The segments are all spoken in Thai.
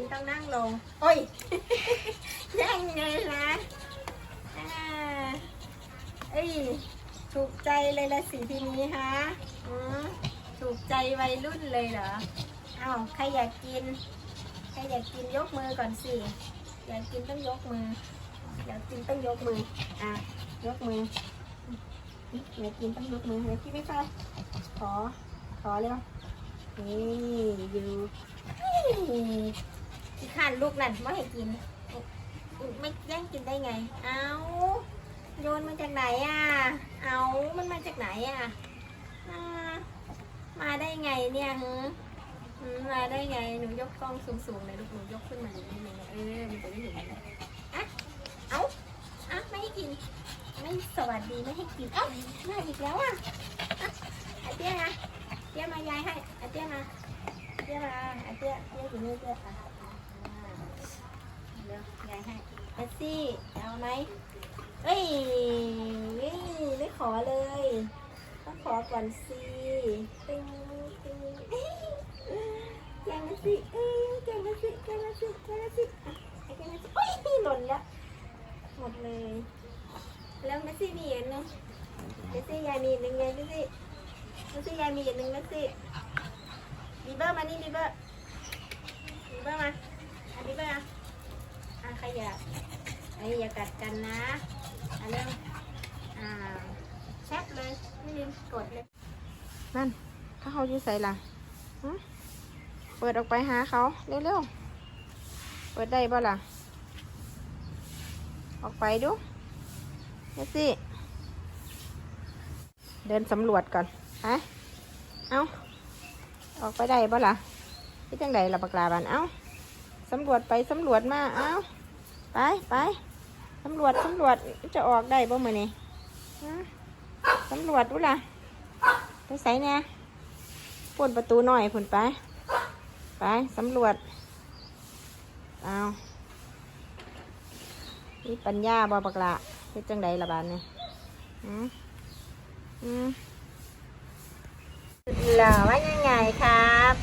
กินต้องนั่งลง โอ้ยยังไงนะเอ้ยถูกใจเลยละสิทีนี้ฮะอถูกใจวัยรุ่นเลยเหรอเอ้าใครอยากกิน ใครอยากกินยกมือก่อนสิ อยากกินต้องยกมือ อยากกินต้องยกมือ อะ ยกมือ อยากกินต้องยกมืออยากกินไม่ค่อยขอ ขอเร็วนี่อยู่ นี่ที่ข้านลูกนั่นไม่ให้กิน ไม่แย่งกินได้ไง เอาโยนมาจากไหนอะ เอามันมาจากไหนอะอ่ามาได้ไงเนี่ยฮึอืมมาได้ไง หนูยกกล้องสูงๆเลยลูกหนูยกขึ้นมาอย่างนี้เลยเออมันจะได้เห็นอะเอาอะไม่ให้กิน ไม่สวัสดีไม่ให้กินเอ้ามาอีกแล้วอะอะอาเตี้ยนะเตี้ยมายายให้อาเตี้ยมาเตี้ยมาอาเตี้ยเตี้ยอยู่นี่เตี้ยอะ ดี๋ยวยายให้เอสซี่เอาไหมเอ้ยเอ้ยไม่ขอเลยต้องขอก่อนสิตึงตึงเอ้ยแกงมาสิเอ้ยแกงมาสิแกงมาสิแกงมาสิอะแกงมาสิโอ้ยหล่นแล้วหมดเลย แล้วเมสซี่มีอีกอันหนึงเมสซี่ยายมีอีกหนึ่งไงเมสซี่เมสซี่ยายมีอีกหนึ่งเมสซี่บีเบอร์มานี่บีเบอร์บีเบอร์มาอะบีเบอร์อะ อย่าไอ้อย่ากัดกันนะอันเรื่องอ่าแชทเลยไม่ลืมกดเลยนั่นถ้าเขาอยู่ใส่ล่ะเปิดออกไปหาเขาเร็วๆเปิดได้บ่ล่ะ ออกไปดูเนสซี่เดินสำรวจก่อนฮะเอาออกไปได้บ่ล่ะที่จังใดล่ะปากลาบานเอาสำรวจไปสำรวจมาเอา ไปไปสำรวจสำรวจจะออกได้บ่มื่อนี้ฮะสำรวจดูล่ะไปใส่เนี่ยปุ่นประตูหน่อยพุ่นไป ไปสำรวจเอานี่ปัญญาบอปักละเฮ็ดจังใดละบานเนี่ยอืมอืมเหรอว่ายังไงครับ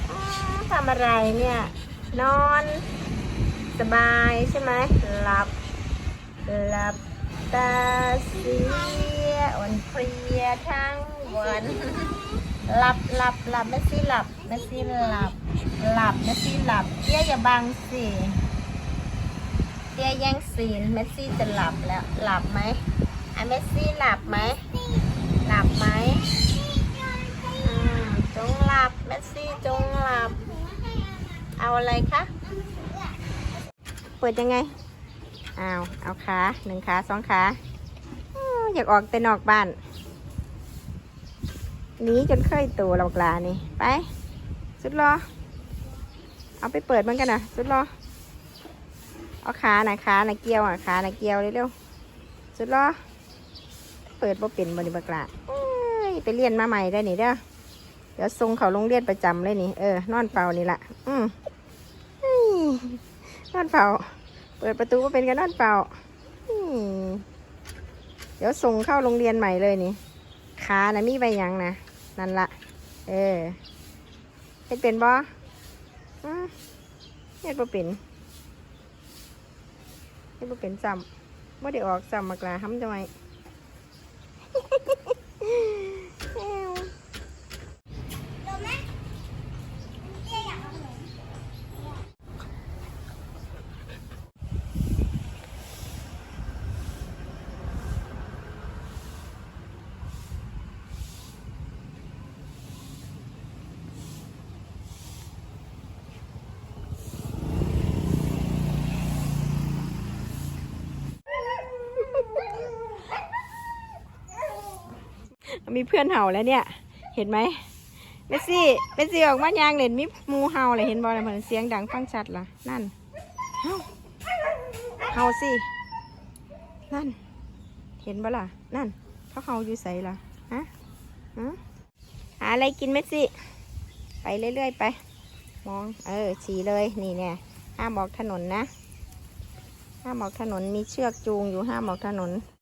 ทำอะไรเนี่ย นอน สบายใช่ไหมหลับหลับตาเสียอ่อนเพลียทั้งวันหลับหลับหลับไม่สิหลับไม่สิหลับหลับไม่สิหลับเตี้ยอย่าบังสิเตี้ยแย่งซีนเมสซี่จะหลับแล้วหลับไหมอะเมสซี่หลับไหมหลับไหมจงหลับเมสซี่จงหลับ เอาอะไรคะ เปิดยังไงอ้าวเอาขาหนึ่งขาสองขาอยากออกแต่นอกบ้านหนีจนเคยตัวเรากลานี่ไป สุดรอ เอาไปเปิดมันกันนะสุดรอ เอาขาหนะขาหน่ะเกี่ยวอะขาหน่ะเกี่ยวเร็วๆสุดรอ เปิดบ่เป็นบริบกลาเอ้ยไปเรียนมาใหม่ได้นี่เด้อเดี๋ยวส่งเขาโรงเรียนประจำเลยนี่เออนอนเฝ้านี่ละอืม นอนเฝ้า เปิดประตูก็เป็นกันนอนเฝ้าเดี๋ยวส่งเข้าโรงเรียนใหม่เลยนี่ขานะมีใบยังนะนั่นละเออเฮ็ดเป็นบ่อืมเฮ็ดบ่เป็นเฮ็ดบ่เป็นซ้ำบ่ได้ออกซ้ำมากลาห้ำจะไง แอว มีเพื่อนเห่าแล้วเนี่ย เห็นไหมเมสซี่เมสซี่ออกมายางเล่นมีหมูเห่าเลยเห็นบอลเหมือนเสียงดังฟังชัดล่ะนั่นเห่าเห่าสินั่น เห็นบ่ล่ะนั่น เขาเห่าอยู่ใส่ล่ะฮะฮะหาอะไรกินเมสซี่ไปเรื่อยๆไป มอง เออฉี่เลยนี่เนี่ยห้ามออกถนนนะห้ามออกถนนมีเชือกจูงอยู่ห้ามออกถนน